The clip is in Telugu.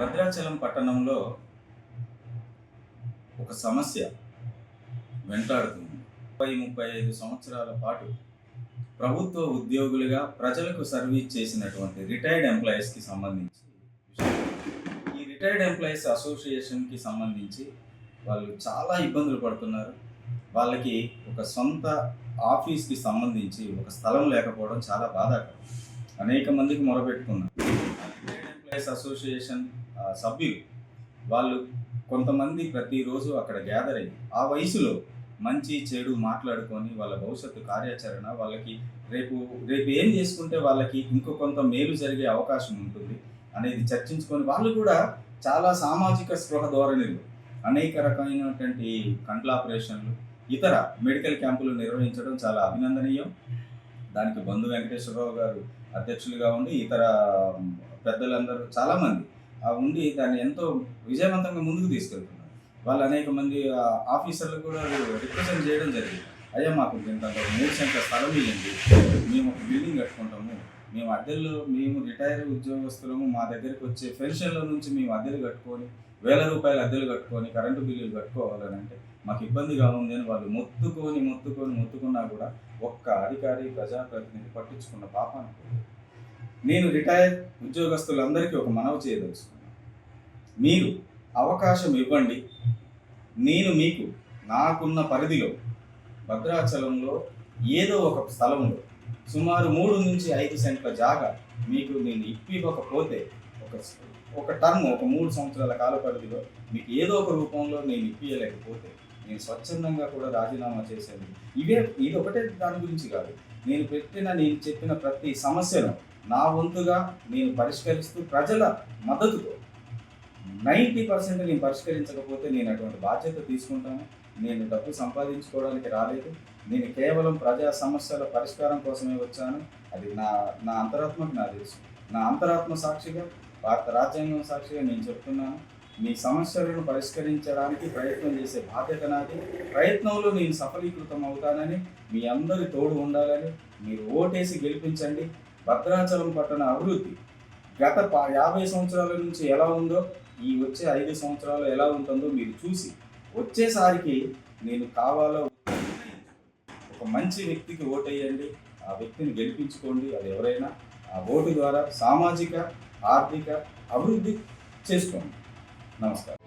భద్రాచలం పట్టణంలో ఒక సమస్య వెంటాడుతుంది. ముప్పై ముప్పై ఐదు సంవత్సరాల పాటు ప్రభుత్వ ఉద్యోగులుగా ప్రజలకు సర్వీస్ చేసినటువంటి రిటైర్డ్ ఎంప్లాయీస్కి సంబంధించి ఈ రిటైర్డ్ ఎంప్లాయీస్ అసోసియేషన్కి సంబంధించి వాళ్ళు చాలా ఇబ్బందులు పడుతున్నారు. వాళ్ళకి ఒక సొంత ఆఫీస్కి సంబంధించి ఒక స్థలం లేకపోవడం చాలా బాధాకరం. అనేక మందికి మొరపెట్టుకున్నారు. రిటైర్డ్ ఎంప్లాయీస్ అసోసియేషన్ సభ్యులు. వాళ్ళు కొంతమంది ప్రతిరోజు అక్కడ గ్యాదర్ అయ్యి ఆ వయసులో మంచి చెడు మాట్లాడుకొని వాళ్ళ భవిష్యత్తు కార్యాచరణ వాళ్ళకి రేపు రేపు ఏం చేసుకుంటే వాళ్ళకి ఇంకో కొంత మేలు జరిగే అవకాశం ఉంటుంది అనేది చర్చించుకొని వాళ్ళు కూడా చాలా సామాజిక స్పృహ ధోరణిలు అనేక రకమైనటువంటి కంట్ల ఆపరేషన్లు ఇతర మెడికల్ క్యాంపులు నిర్వహించడం చాలా అభినందనీయం. దానికి బంధు వెంకటేశ్వరరావు గారు అధ్యక్షులుగా ఉండి ఇతర పెద్దలందరూ చాలామంది ఉండి దాన్ని ఎంతో విజయవంతంగా ముందుకు తీసుకెళ్తున్నారు. వాళ్ళు అనేక మంది ఆ, ఆఫీసర్లు కూడా రిప్రజెంట్ చేయడం జరిగింది. అయ్యా మాకు ఇంత మూడు సెంట్ల స్థలం ఇవ్వండి మేము ఒక బిల్డింగ్ కట్టుకుంటాము. మేము అద్దెల్లో మేము రిటైర్ ఉద్యోగస్తులము. మా దగ్గరికి వచ్చే పెన్షన్ల నుంచి మేము అద్దెలు కట్టుకొని వేల రూపాయల అద్దెలు కట్టుకొని కరెంటు బిల్లులు కట్టుకోవాలని అంటే మాకు ఇబ్బందిగా ఉంది అని వాళ్ళు మొత్తుకొని మొత్తుకొని మొత్తుకున్నా కూడా ఒక్క అధికారి ప్రజాప్రతినిధి పట్టించుకున్న పాపానికి. నేను రిటైర్ ఉద్యోగస్తులందరికీ ఒక మనవి చేయదలుచుకున్నాను. మీరు అవకాశం ఇవ్వండి. నేను మీకు నాకున్న పరిధిలో భద్రాచలంలో ఏదో ఒక స్థలంలో సుమారు మూడు నుంచి ఐదు సెంట్ల జాగా మీకు నేను ఇప్పివ్వకపోతే ఒక ఒక టర్మ్ ఒక మూడు సంవత్సరాల కాల పరిధిలో మీకు ఏదో ఒక రూపంలో నేను ఇప్పియలేకపోతే నేను స్వచ్ఛందంగా కూడా రాజీనామా చేశాను. ఇవే ఇది ఒకటే దాని గురించి కాదు. నేను పెట్టిన నేను చెప్పిన ప్రతి సమస్యను నా వంతుగా నేను పరిష్కరిస్తూ ప్రజల మద్దతుతో నైంటీ పర్సెంట్ నేను పరిష్కరించకపోతే నేను అటువంటి బాధ్యత తీసుకుంటాను. నేను డబ్బు సంపాదించుకోవడానికి రాలేదు. నేను కేవలం ప్రజా సమస్యల పరిష్కారం కోసమే వచ్చాను. అది నా నా అంతరాత్మకు నా తెలుసు. నా అంతరాత్మ సాక్షిగా భారత రాజ్యాంగం సాక్షిగా నేను చెప్తున్నాను. మీ సమస్యలను పరిష్కరించడానికి ప్రయత్నం చేసే బాధ్యత నాది. ప్రయత్నంలో నేను సఫలీకృతం అవుతానని మీ అందరి తోడు ఉండాలని మీరు ఓటేసి గెలిపించండి. భద్రాచలం పట్టణ అభివృద్ధి. గత యాభై సంవత్సరాల నుంచి ఎలా ఉందో ఈ వచ్చే ఐదు సంవత్సరాలు ఎలా ఉంటుందో మీరు చూసి వచ్చేసారికి నేను కావాలో ఒక మంచి వ్యక్తికి ఓటేయండి ఆ వ్యక్తిని గెలిపించుకోండి అది ఎవరైనా ఆ ఓటు ద్వారా సామాజిక ఆర్థిక అభివృద్ధి చేసుకోండి. నమస్కారం.